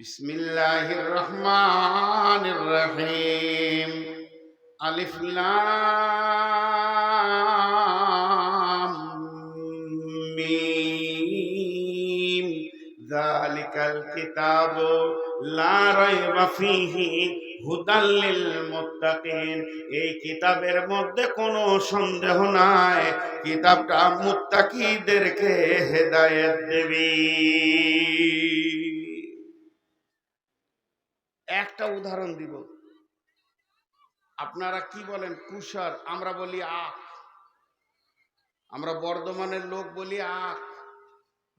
بسم الله الرحمن الرحيم ألف لام ميم ذلك الكتاب لا ريب فيه হুদাল লিল মুত্তাকিন এই কিতাবের মধ্যে কোনো সন্দেহ নাই কিতাবটা মুত্তাকিদেরকে হেদায়েত দেবে একটা উদাহরণ দিব। আপনারা কি বলেন? কুষার আমরা বলি আখ। আমরা বর্ধমানের লোক বলি আখ।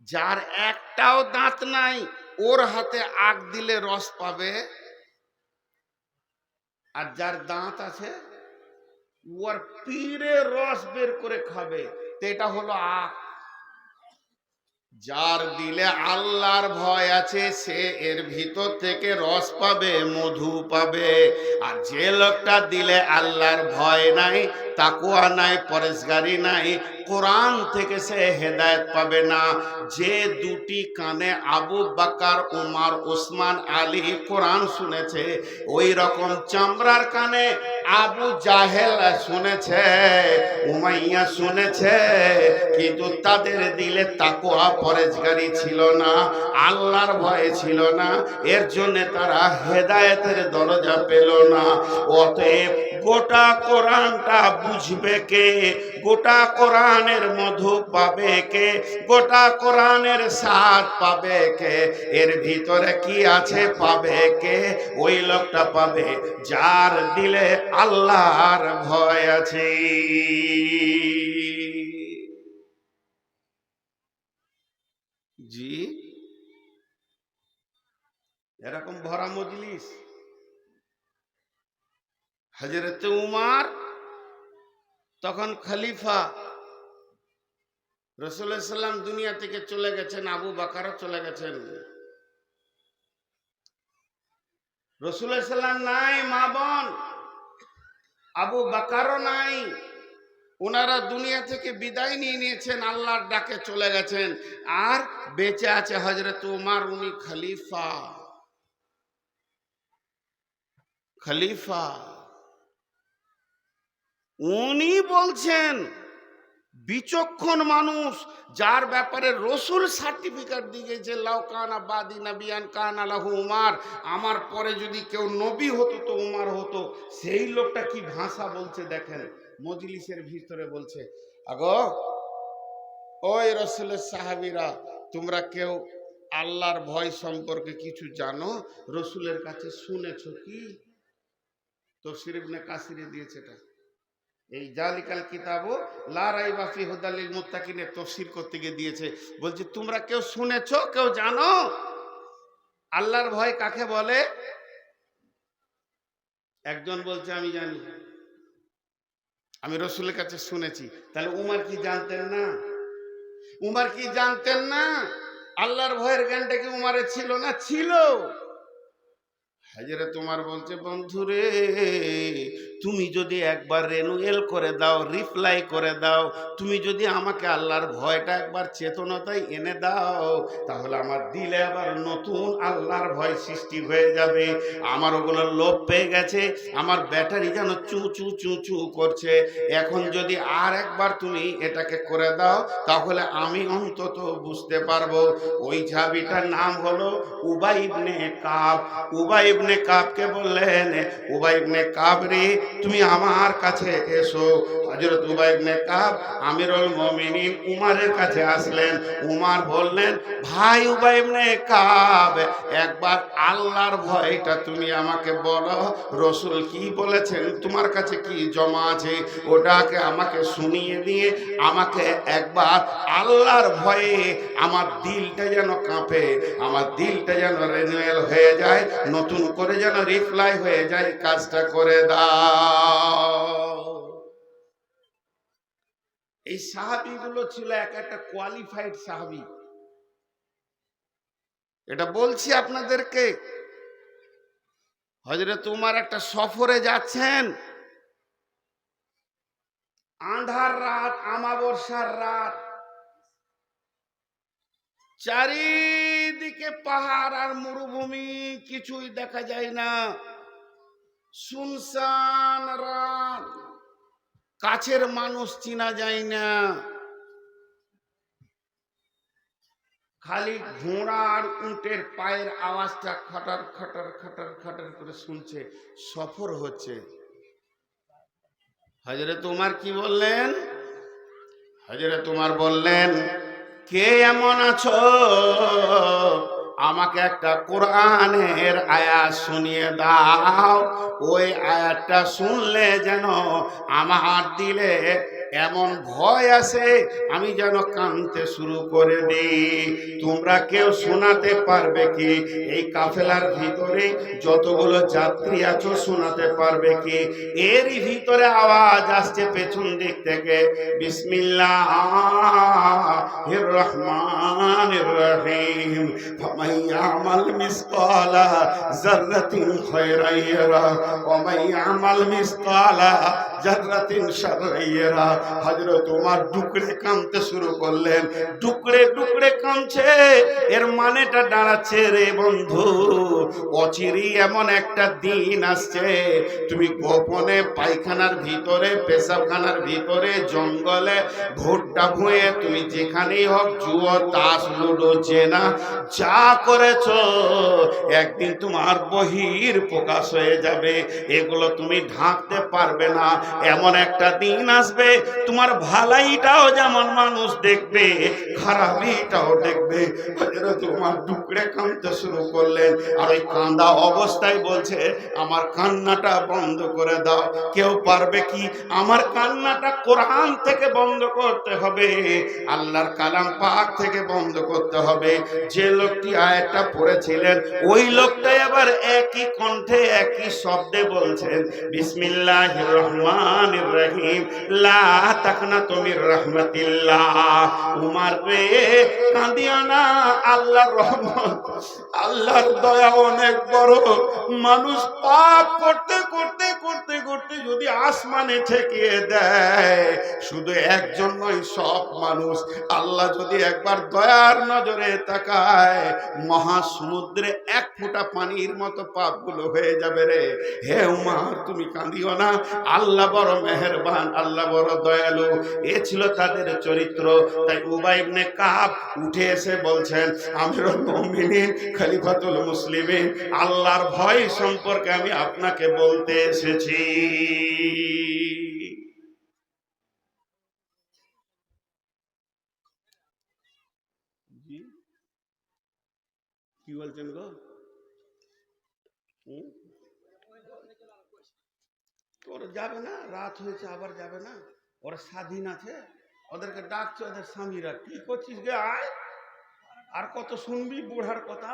যার একটাও দাঁত নাই, ওর হাতে আখ দিলে রস পাবে। আর যার দাঁত আছে ওর পীরে রস বের করে খাবে। তো এটা হলো আখ। যার দিলে আল্লাহর ভয় আছে, সে এর ভিতর থেকে রস পাবে, মধু পাবে। আর যে লোকটা দিলে আল্লাহর ভয় নাই তাকুয়া নাই, পরেশগারি নাই, কোরআন থেকে সে হেদায়েত পাবে না। যে দুটি কানে আবু বাকার, উমার ওসমান আলী কোরআন শুনেছে, ওই রকম চামড়ার কানে আবু জাহেল শুনেছে, উমাইয়া শুনেছে, কিন্তু তাদের দিলে তাকুয়া পরেজগারি ছিল না, আল্লাহর ভয় ছিল না, এর জন্য তারা হেদায়েতের দরজা পেল না। অতএব গোটা কোরআনটা বুঝবে কে? গোটা কোরআনের মধু পাবে কে? গোটা কোরআনের স্বাদ পাবে কে? এর ভিতরে কি আছে পাবে কে? ওই লোকটা পাবে যার দিলে আল্লাহর ভয় আছে। জি? এরকম ভরা মজলিস? হজরত উমার, তখন খলিফা সাল্লাম দুনিয়া থেকে চলে গেছেন, আবু বাকারও চলে গেছেন। সাল্লাম নাই, মা বোন, আবু বাকারও নাই। ওনারা দুনিয়া থেকে বিদায় নিয়ে নিয়েছেন, আল্লাহর ডাকে চলে গেছেন। আর বেঁচে আছে হজরত উমার, উনি খলিফা। খলিফা উনি বলছেন, বিচক্ষণ মানুষ যার ব্যাপারে রসুল সার্টিফিকেট দিয়ে যে, লাউ কানা বাদি নাবিয়ান কান আলাহু উমার, আমার পরে যদি কেউ নবী হতো তো উমার হতো, সেই লোকটা কি ভাষা বলছে দেখেন, মজলিসের ভিতরে বলছে, আগো, ওই রসুলের সাহাবিরা, তোমরা কেউ আল্লাহর ভয় সম্পর্কে কিছু জানো? রসুলের কাছে শুনেছ কি? তফসির ইবনে কাসিরে দিয়েছে এটা। এই জালিকাল কিতাবও লারাই বাফি হুদালিল মুত্তাকিনে তফসির করতে গিয়ে দিয়েছে। বলছে, তোমরা কেউ শুনেছো, কেউ জানো? আল্লাহর ভয় কাকে বলে? একজন বলছে, আমি জানি। আমি রসুলের কাছে শুনেছি। তাহলে উমার কি জানতেন না? উমার কি জানতেন না? আল্লাহর ভয়ের জ্ঞানটা কি উমারে ছিল না? ছিল। হাজারে তোমার বলছে, বন্ধুরে তুমি যদি একবার রেনুয়েল করে দাও, রিপ্লাই করে দাও, তুমি যদি আমাকে আল্লাহর ভয়টা একবার চেতনতায় এনে দাও, তাহলে আমার দিলে আবার নতুন আল্লাহর ভয় সৃষ্টি হয়ে যাবে। আমার ওগুলো লোভ পেয়ে গেছে, আমার ব্যাটারি যেন চু চু চু চু করছে। এখন যদি আর একবার তুমি এটাকে করে দাও, তাহলে আমি অন্তত বুঝতে পারব, ওই ঝাবিটার নাম হলো উবাইবনে কাব। উবাইবনে কাবকে বললেন, উবাইবনে কাব রে তুমি আমার কাছে এসো। হজরত উবাইবনে কাব আমিরুল মুমিনিন উমারের কাছে আসলেন। উমার বললেন, ভাই উবাইবনে কাব একবার আল্লাহর ভয়টা তুমি আমাকে বলো। রসুল কি বলেছেন? তোমার কাছে কি জমা আছে? ওটাকে আমাকে শুনিয়ে দিয়ে আমাকে একবার আল্লাহর ভয়ে আমার দিলটা যেন কাঁপে, আমার দিলটা যেন রেনুয়েল হয়ে যায়, নতুন করে যেন রিপ্লাই হয়ে যায়, কাজটা করে দাও। এই সাহাবিগুলো ছিল এক একটা কোয়ালিফাইড সাহাবি। এটা বলছি আপনাদেরকে হজরত তোমার একটা সফরে যাচ্ছেন। আন্ধার রাত, আমাবস্যার রাত। চারিদিকে পাহাড় আর মরুভূমি, কিছুই দেখা যায় না। শুনশান রাত। কাছের মানুষ চিনা যায় না। খালি ঘোড়া আর উটের পায়ের আওয়াজটা খটার খটার খটার খটার করে শুনছে। সফর হচ্ছে। হজরে তোমার কি বললেন? হজরে তোমার বললেন, কে এমন আছো? আমাকে একটা কোরআনের আয়াত শুনিয়ে দাও। ওই আয়াতটা শুনলে যেন আমার দিলে এমন ভয় আছে, আমি যেন কানতে শুরু করে দিই। তোমরা কেউ শোনাতে পারবে কি? এই কাফেলার ভিতরে যতগুলো যাত্রী আছো, শোনাতে পারবে কি? এরই ভিতরে আওয়াজ আসছে পেছন দিক থেকে। বিসমিল্লাহ রহমান রহিম। আমাল মিসকালা জররাতিন খয়রাইরা ওমাই আমাল মিসকালা জররাতিন শররাইরা হজরত তোমার ডুকড়ে কামতে শুরু করলেন। ডুকড়ে ডুকড়ে কামছে এর মানেটা দাঁড়াচ্ছে রে বন্ধু, অচিরি এমন একটা দিন আসছে। তুমি গোপনে পায়খানার ভিতরে, পেশাবখানার ভিতরে, জঙ্গলে ভোটটা ভুঁয়ে তুমি যেখানেই হোক জুয়ো, তাস, লুডো চেনা যা করেছ, একদিন তোমার বহির প্রকাশ হয়ে যাবে। এগুলো তুমি ঢাকতে পারবে না। এমন একটা দিন আসবে তোমার ভালাইটাও যেমন মানুষ দেখবে, খারাপিটাও দেখবে। তোমার টুকরে কাঁদতে শুরু করলেন, আর ওই কান্দা অবস্থায় বলছে, আমার কান্নাটা বন্ধ করে দাও। কেউ পারবে কি? আমার কান্নাটা কোরআন থেকে বন্ধ করতে হবে, আল্লাহর কালাম পাক থেকে বন্ধ করতে হবে। যে লোকটি আয়াতটা পড়েছিলেন, ওই লোকটাই আবার একই কণ্ঠে একই শব্দে বলছেন, বিসমিল্লাহির রহমানির রহিম, লা তাকনা তুমির রহমাতিল্লাহ। উমার রে, কাঁদিও না, আল্লাহর রহমত, আল্লাহর দয়া অনেক বড়। মানুষ পাপ করতে করতে করতে করতে যদি আসমানে ঠেকিয়ে দেয়, শুধু একজন নয়, সব মানুষ। আল্লাহ যদি একবার দয়ার নজরে তাকায়, মহাসমুদ্রে এক ফোঁটা পানির মতো পাপগুলো হয়ে যাবে রে। হে উমার, তুমি কাঁদিও না, আল্লাহ বড় মেহেরবান, আল্লাহ বড় দয়ালু, এ ছিল তাদের চরিত্র। তাই উবাইবনে কাপ উঠে এসে বলছেন, আমিরুল মুমিনিন, খলিফাতুল মুসলিমিন, আল্লাহর ভয় সম্পর্কে আমি আপনাকে বলতে এসেছি। কি বলছেন গো? ওরা যাবে না, রাত হয়েছে, আবার যাবে না? ওরা স্বাধীন আছে, ওদেরকে ডাকছে, ওদের স্বামীরা, কি করছিস গে, আয়। আর কত শুনবি বুড়ার কথা?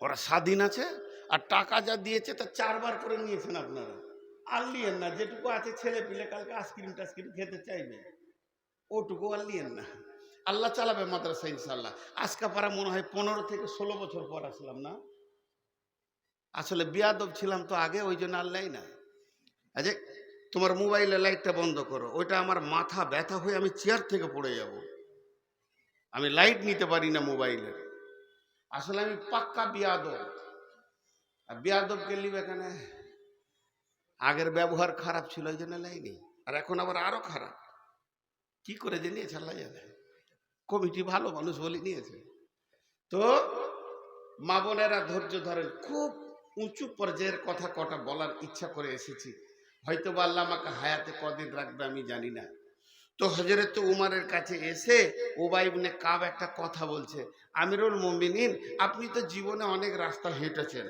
ওরা স্বাধীন আছে, আর টাকা যা দিয়েছে তা চারবার করে নিয়েছেন আপনারা। আর লিয়েন না, যেটুকু আছে ছেলে পিলে কালকে আইসক্রিম টাইসক্রিম খেতে চাইবে, ওটুকু আর লিয়েন না। আল্লাহ চালাবে মাদ্রাসা ইনশাল্লাহ আজকা পারা মনে হয় পনেরো থেকে ষোলো বছর পর আসলাম না? আসলে বিয়াদব ছিলাম তো আগে, ওই জন্য আল্লাহ না আচ্ছা তোমার মোবাইলের লাইটটা বন্ধ করো। ওইটা আমার মাথা ব্যথা হয়ে আমি চেয়ার থেকে পড়ে যাব। আমি লাইট নিতে পারি না মোবাইলের। আসলে আমি পাক্কা বিয়াদব। আর বিয়াদবকে লিবে এখানে। আগের ব্যবহার খারাপ ছিল, ওই জন্য লাইনি। আর এখন আবার আরও খারাপ। কি করে যে নিয়েছে আল্লাহ জানে কমিটি ভালো মানুষ বলে নিয়েছে। তো মা বোনেরা ধৈর্য ধরেন। খুব উঁচু পর্যায়ের কথা কটা বলার ইচ্ছা করে এসেছি। হয়তো বা আল্লাহ আমাকে হায়াতে কদিন রাখবে আমি জানি না। তো হজরত উমারের কাছে এসে ওবাইবনে কাব একটা কথা বলছে, আমিরুল মুমিনিন, আপনি তো জীবনে অনেক রাস্তা হেঁটেছেন।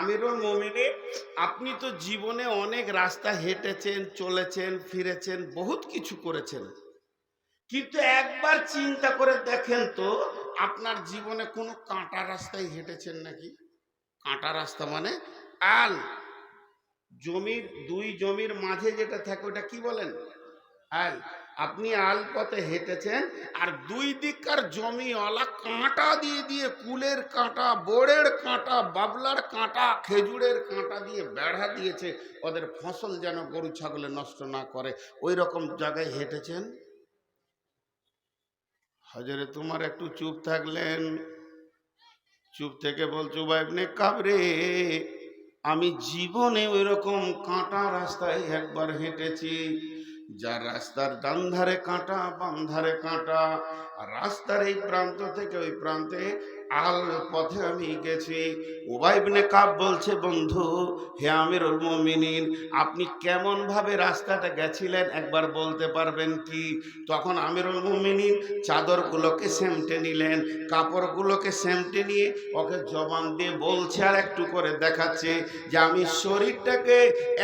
আমিরুল মুমিনিন, আপনি তো জীবনে অনেক রাস্তা হেঁটেছেন, চলেছেন, ফিরেছেন, বহুত কিছু করেছেন। কিন্তু একবার চিন্তা করে দেখেন তো, আপনার জীবনে কোনো কাঁটা রাস্তায় হেঁটেছেন নাকি? কাঁটা রাস্তা মানে আল। জমির, দুই জমির মাঝে যেটা থাকে ওটা কি বলেন? আল। আপনি আল পথে হেঁটেছেন আর দুই দিককার জমিওয়ালা কাঁটা দিয়ে দিয়ে কুলের কাঁটা, বোড়ের কাঁটা, বাবলার কাঁটা, খেজুরের কাঁটা দিয়ে বেড়া দিয়েছে, ওদের ফসল যেন গরু, ছাগলে নষ্ট না করে। ওই রকম জায়গায় হেঁটেছেন? হজরে তোমার একটু চুপ থাকলেন। চুপ থেকে বলছো ভাইবনে কাবরে আমি জীবনে ওই রকম কাঁটা রাস্তায় একবার হেঁটেছি, যার রাস্তার ডান ধারে কাঁটা, বাম ধারে কাঁটা রাস্তার এই প্রান্ত থেকে ওই প্রান্তে আল পথে আমি গেছি। ওবাইবনে কাব বলছে, বন্ধু, হে আমিরুল মুমিনিন, আপনি কেমন ভাবে রাস্তাটা গেছিলেন? একবার বলতে পারবেন কি? তখন আমিরুল মুমিনিন চাদরগুলোকে সেমটে নিলেন। কাপড়গুলোকে সেমটে নিয়ে ওকে জবান দিয়ে বলছে, আর একটু করে দেখাচ্ছে যে আমি শরীরটাকে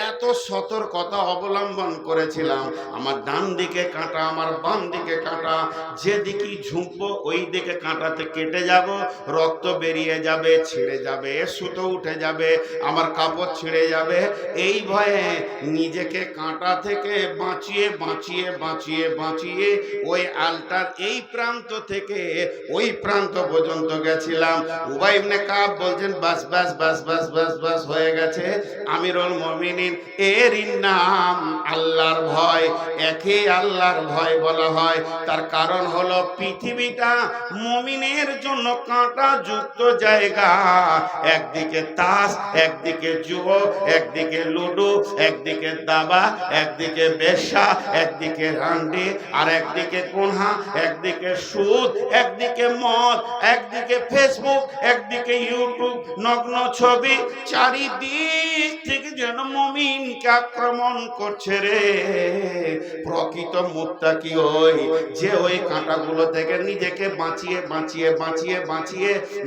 এত সতর্কতা অবলম্বন করেছিলাম। আমার ডান দিকে কাঁটা, আমার বাম দিকে কাঁটা, যেদিকেই ঝুঁকবো, ওই দিকে কাঁটাতে কেটে যাব। রক্ত বেরিয়ে যাবে, ছিঁড়ে যাবে, সুতো উঠে যাবে, আমার কাপড় ছিঁড়ে যাবে। এই ভয়ে নিজেকে কাঁটা থেকে বাঁচিয়ে বাঁচিয়ে বাঁচিয়ে বাঁচিয়ে ওই আলটার এই প্রান্ত থেকে ওই প্রান্ত পর্যন্ত গেছিলাম। উবাইবনে কাব বলছেন, বাস বাস বাস বাস বাস বাস হয়ে গেছে। আমিরুল মমিনিন এর নাম আল্লাহর ভয়। একে আল্লাহর ভয় বলা হয়। তার কারণ হলো পৃথিবীটা মমিনের জন্য কাঁটা যুক্ত জায়গা। একদিকে তাস, একদিকে যুব, একদিকে লুডো, একদিকে দাবা, একদিকে বেশা একদিকে রান্ডি, আর একদিকে কোনহা, একদিকে সুদ, একদিকে মদ, একদিকে ফেসবুক, একদিকে ইউটিউব, নগ্ন ছবি। চারিদিক থেকে যেন মমিনকে আক্রমণ করছে রে। প্রকৃত মুক্তা কি ওই, যে ওই কাঁটাগুলো থেকে নিজেকে বাঁচিয়ে বাঁচিয়ে বাঁচিয়ে বাঁচিয়ে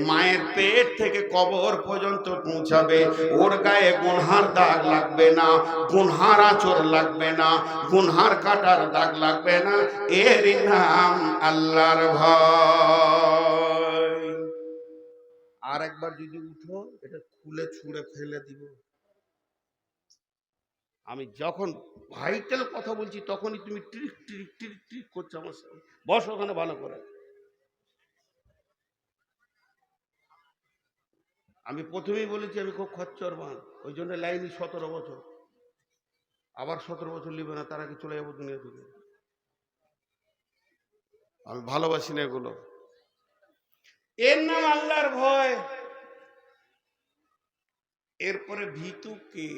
মায়ের পেট থেকে কবর পর্যন্ত পৌঁছাবে। ওর গায়ে গুনহার দাগ লাগবে না, গুনহার আচর লাগবে না, গুনহার কাটার দাগ লাগবে না। এর নাম আল্লাহর ভয়। আর একবার যদি উঠো, এটা খুলে ছুঁড়ে ফেলে দিব। আমি যখন ভাইটাল কথা বলছি, তখনই তুমি ট্রিক ট্রিক ট্রিক ট্রিক করছ আমার সামনে। বস ওখানে ভালো করে। আমি প্রথমেই বলেছি, আমি খুব খচ্চর মান ওই জন্য লাইনি সতেরো বছর। আবার সতেরো বছর নিবে না, তারা কি চলে যাব দুনিয়া থেকে। আমি ভালোবাসি না এগুলো। এর নাম আল্লাহর ভয়। এরপরে ভীতু কে?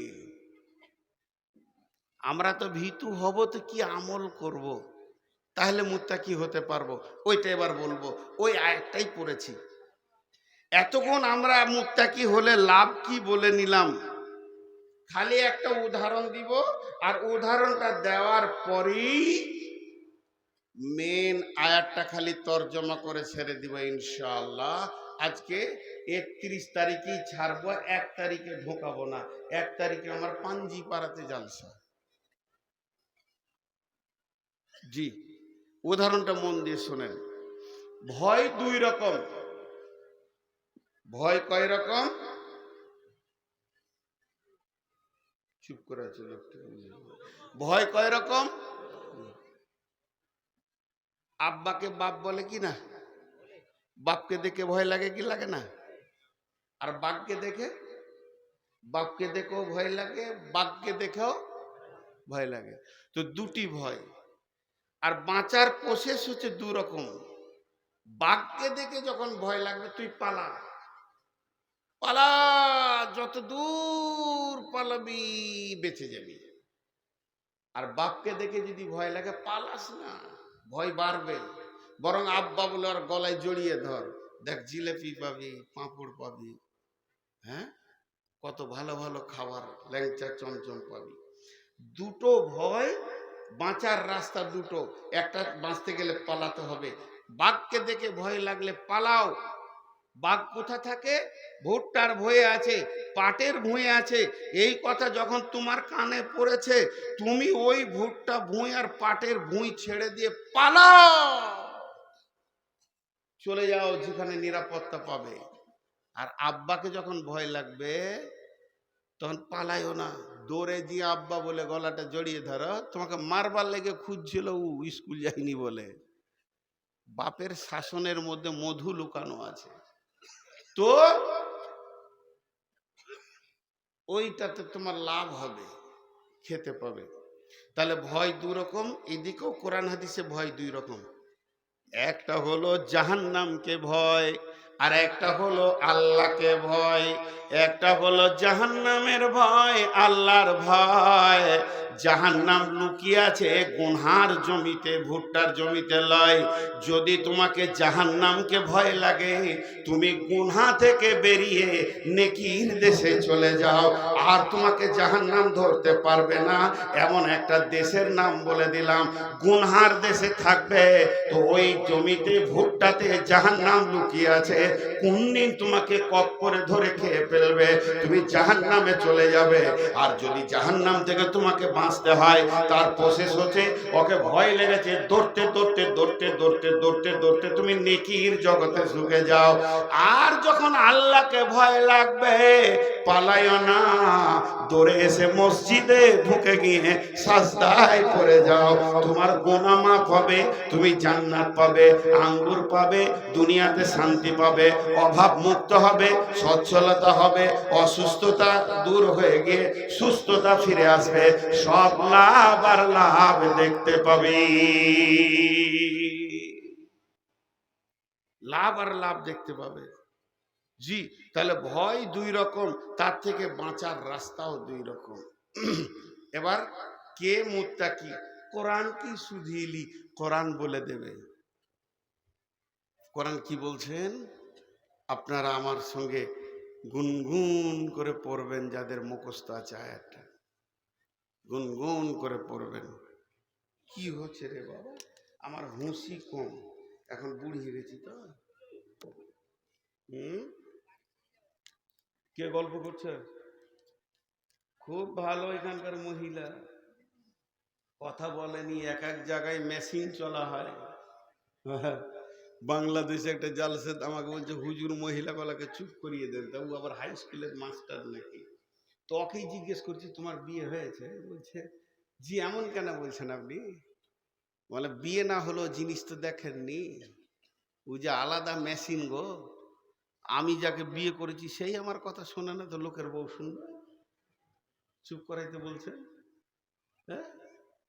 আমরা তো ভীতু হব তো কি আমল করব। তাহলে মুত্তা কি হতে পারব। ওইটা এবার বলব। ওই আয়াতটাই পড়েছি। এতক্ষণ আমরা মুত্তাকি হলে লাভ কি বলে নিলাম? খালি একটা উদাহরণ দিব, আর উদাহরণটা দেওয়ার পরেই মেন আয়াতটা খালি তর্জমা করে ছেড়ে দিব ইনশাআল্লাহ। আজকে একত্রিশ তারিখেই ছাড়বো, এক তারিখে ঢোকাবো না। এক তারিখে আমার পাঞ্জি পাড়াতে জালসা। জি, উদাহরণটা মন দিয়ে শোনেন। ভয় দুই রকম। ভয় কয় রকম? চুপ করে আছে ভয় কয় রকম? আব্বাকে বাপ বলে কি না? বাপকে দেখে ভয় লাগে কি লাগে না? আর বাঘকে দেখে? বাপকে দেখেও ভয় লাগে বাঘকে দেখেও ভয় লাগে। তো দুটি ভয়। আর বাঁচার প্রসেস হচ্ছে দু রকম বাঘকে দেখে যখন ভয় লাগবে, তুই পালা। পালা, যত দূর পালাবি, বেঁচে যাবি। আর বাপকে দেখে যদি ভয় লাগে, পালাস না, ভয় বাড়বে। বরং আব্বা বলে আর গলায় জড়িয়ে ধর। দেখ, জিলেপি পাবি, পাঁপড় পাবি হ্যাঁ? কত ভালো ভালো খাবার, ল্যাংচা চমচম পাবি। দুটো ভয়, বাঁচার রাস্তা দুটো। একটা বাঁচতে গেলে পালাতে হবে। বাঘকে দেখে ভয় লাগলে পালাও। বাঘ কোথা থাকে? ভুট্টার ভয়ে আছে, পাটের ভুঁয়ে আছে। এই কথা যখন তোমার কানে পড়েছে, তুমি ওই ভুট্টা ভুঁই আর পাটের ভুঁই ছেড়ে দিয়ে পালাও। চলে যাও যেখানে নিরাপত্তা পাবে। আর আব্বাকে যখন ভয় লাগবে, তখন পালাইও না। দৌড়ে দিয়ে আব্বা বলে গলাটা জড়িয়ে ধরো, তোমাকে মারবার লেগে খুঁজছিল ও স্কুল যায়নি বলে। বাপের শাসনের মধ্যে মধু লুকানো আছে। তো ওইটাতে তোমার লাভ হবে, খেতে পাবে। তাহলে ভয় দু রকম, এদিকেও কোরআন হাদিসে ভয় দুই রকম। একটা হলো জাহান্নামকে ভয়, আর একটা হলো আল্লাহকে ভয়। একটা হলো জাহান্নামের ভয়, আল্লাহর ভয়। জাহান্নাম লুকিয়ে আছে, গুনহার জমিতে, ভুট্টার জমিতে লয়। যদি তোমাকে জাহান্নামকে ভয় লাগে, তুমি গুনহা থেকে বেরিয়ে নেকির দেশে চলে যাও। আর তোমাকে জাহান্নাম ধরতে পারবে না। এমন একটা দেশের নাম বলে দিলাম, গুনহার দেশে থাকবে। তো ওই জমিতে, ভুট্টাতে জাহান নাম লুকিয়ে আছে। কোন দিন তোমাকে কক করে ধরে খেয়ে ফেলবে। তুমি জাহান নামে চলে যাবে। আর যদি জাহান নাম থেকে তোমাকে বাঁচতে হয়, তার প্রসেস হচ্ছে ওকে ভয় লেগেছে, দৌড়তে দৌড়তে দৌড়তে দৌড়তে দৌড়তে দৌড়তে, তুমি নেকির জগতে ঢুকে যাও। আর যখন আল্লাহকে ভয় লাগবে পালাইও না। দৌড়ে এসে মসজিদে ঢুকে গিয়ে সাজদায় পড়ে যাও। তোমার গোনা মাফ হবে, তুমি জান্নাত পাবে, আঙ্গুর পাবে, দুনিয়াতে শান্তি পাবে, অভাব মুক্ত হবে, সচ্ছলতা হবে, অসুস্থতা দূর হয়ে গিয়ে সুস্থতা ফিরে আসবে। সব লাভ আর লাভ দেখতে পাবে। লাভ আর লাভ দেখতে পাবে। জি, তাহলে ভয় দুই রকম, তার থেকে বাঁচার রাস্তাও দুই রকম। এবার কে মুত্তাকি কোরআন কি সুধিলি কোরআন বলে দেবে। কোরআন কি বলছেন? আপনারা আমার সঙ্গে গুনগুন করে পড়বেন যাদের মুখস্থ আছে আয়াতটা। গুনগুন করে পড়বেন। কি হচ্ছে রে বাবা? আমার হুঁশি কম। এখন বুড়ি গেছি তো। হুম? কে গল্প করছে? খুব ভালো এখানকার মহিলা। কথা বলেনি, এক এক জায়গায় মেশিন চলা হয়। বাংলাদেশে একটা জালসেদ আমাকে বলছে, হুজুর মহিলা গলাকে চুপ করিয়ে দেন। তা ও আবার হাই স্কুলের মাস্টার নাকি। তো ওকেই জিজ্ঞেস করছি, তোমার বিয়ে হয়েছে? বলছে, জি, এমন কেন বলছেন আপনি? বলে, বিয়ে না হলো জিনিস তো দেখেননি। ও যে আলাদা মেশিন গো। আমি যাকে বিয়ে করেছি সেই আমার কথা শোনে না, তো লোকের বউ শুনবে। চুপ করাইতে বলছে। হ্যাঁ?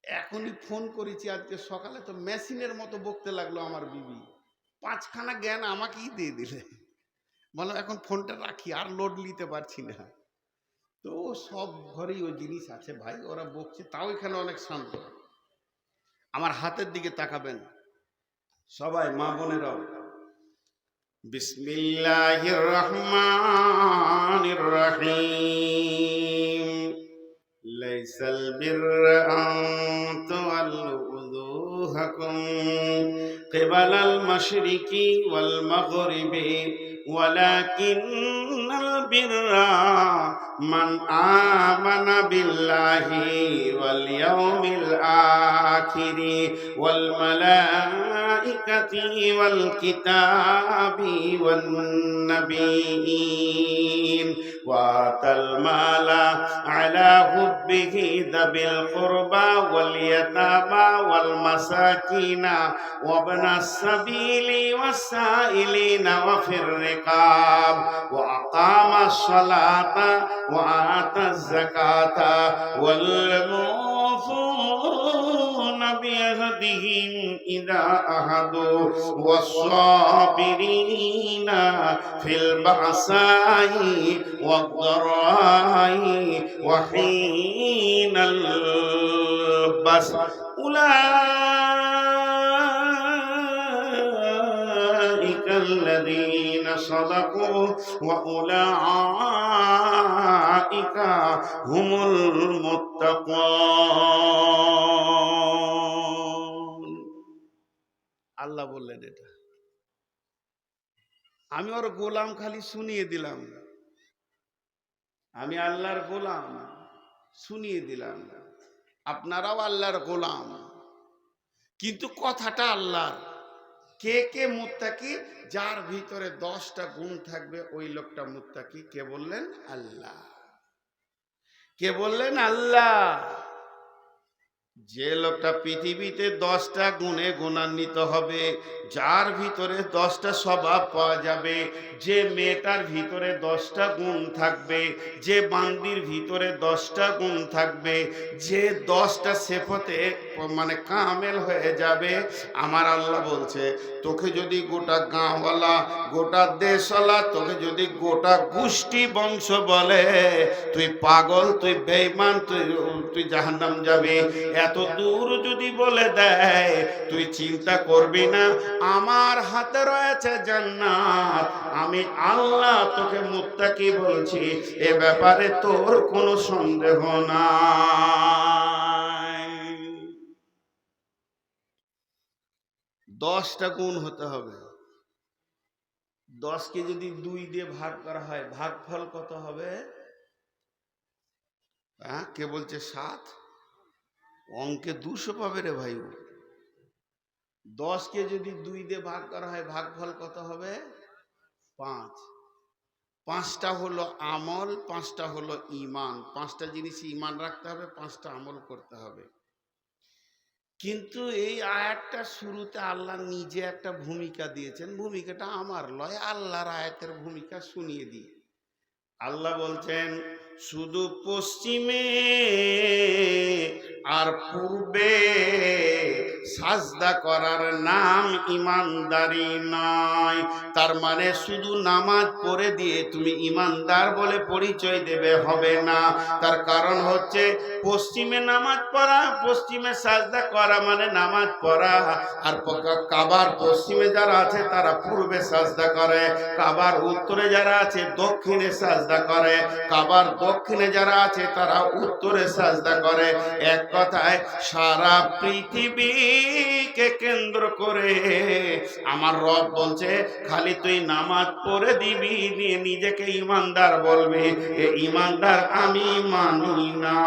এখনই ফোন করেছি আজকে সকালে, তো মেশিনের মতো বকতে লাগল আমার বিবি। পাঁচখানা জ্ঞান আমাকেই দিয়ে দিলে। বললাম এখন ফোনটা রাখি, আর লোড নিতে পারছি না। তো সব ঘরেই ওই জিনিস আছে ভাই, ওরা বকছে, তাও এখানে অনেক শান্ত। আমার হাতের দিকে তাকাবেন। সবাই, মা বোনেরাও। بسم الله الرحمن الرحيم ليس البر أن تولوا وجوهكم قبل المشرق والمغرب ولكن البر من آمن بالله واليوم الآخر والملائكة والكتاب والنبيين. وآتى المال على حبه ذوي القربى واليتامى والمساكين وابن السبيل والسائلين وفي الرقاب. وأقام الصلاة وآتى الزكاة والموفون بعهدهم إذا أهدوا والصابرين في البأساء والضراء وحين البس. أولئك الذين صدقوا وأولئك هم المتقون. আল্লাহ বললেন এটা। আমি ওর গোলাম খালি শুনিয়ে দিলাম। আমি আল্লাহর গোলাম শুনিয়ে দিলাম। আপনারাও আল্লাহর গোলাম। কিন্তু কথাটা আল্লাহর। কে কে মুত্তাকি? যার ভিতরে দশটা গুণ থাকবে ওই লোকটা মুত্তাকি। কে বললেন? আল্লাহ। কে বললেন? আল্লাহ। যে লোকটা পৃথিবীতে দশটা গুণে গুণান্বিত হবে, যার ভিতরে দশটা স্বভাব পাওয়া যাবে, যে মেয়েটার ভিতরে দশটা গুণ থাকবে, যে বান্দির ভিতরে দশটা গুণ থাকবে, যে দশটা সেফতে মানে কামেল হয়ে যাবে, আমার আল্লাহ বলছে, তোকে যদি গোটা গাঁওয়ালা, গোটা দেশওয়ালা, তোকে যদি গোটা গোষ্ঠী বংশ বলে, তুই পাগল, তুই বেইমান তুই তুই জাহান্নাম যাবি এত দূর যদি বলে দেয়, তুই চিন্তা করবি না, আমার হাতে রয়েছে জান্নাত। আমি আল্লাহ তোকে মুত্তাকি বলছি, এ ব্যাপারে তোর কোনো সন্দেহ নাই। দশটা গুণ হতে হবে। দশকে যদি দুই দিয়ে ভাগ করা হয়, ভাগফল কত হবে? হ্যাঁ কে বলছে সাত? অঙ্কে দুশো পাবে রে ভাই। দশকে যদি দুই দিয়ে ভাগ করা হয়, ভাগফল কত হবে? পাঁচ। পাঁচটা হলো আমল, পাঁচটা হলো ইমান পাঁচটা জিনিস ইমান রাখতে হবে, পাঁচটা আমল করতে হবে। কিন্তু এই আয়াতটা শুরুতে আল্লাহ নিজে একটা ভূমিকা দিয়েছেন। ভূমিকাটা আমার লয়। আল্লাহর আয়াতের ভূমিকা শুনিয়ে দিই। আল্লাহ বলছেন শুধু পশ্চিমে আর পূর্বে সাজদা করার নাম ইমানদারি নয় তার মানে শুধু নামাজ পড়ে দিয়ে তুমি ইমানদার বলে পরিচয় দেবে, হবে না। তার কারণ হচ্ছে পশ্চিমে নামাজ পড়া, পশ্চিমে সাজদা করা মানে নামাজ পড়া। আর কাবার পশ্চিমে যারা আছে, তারা পূর্বে সাজদা করে। কাবার উত্তরে যারা আছে, দক্ষিণে সাজদা করে। কাবার দক্ষিণে যারা আছে, তারা উত্তরে সাজদা করে। এক কথায়, সারা পৃথিবীকে কেন্দ্র করে আমার রব বলছে, খালি তুই নামাজ পড়ে দিবি, নিয়ে নিজেকে ইমানদার বলবি। এ ইমানদার আমি মানি না।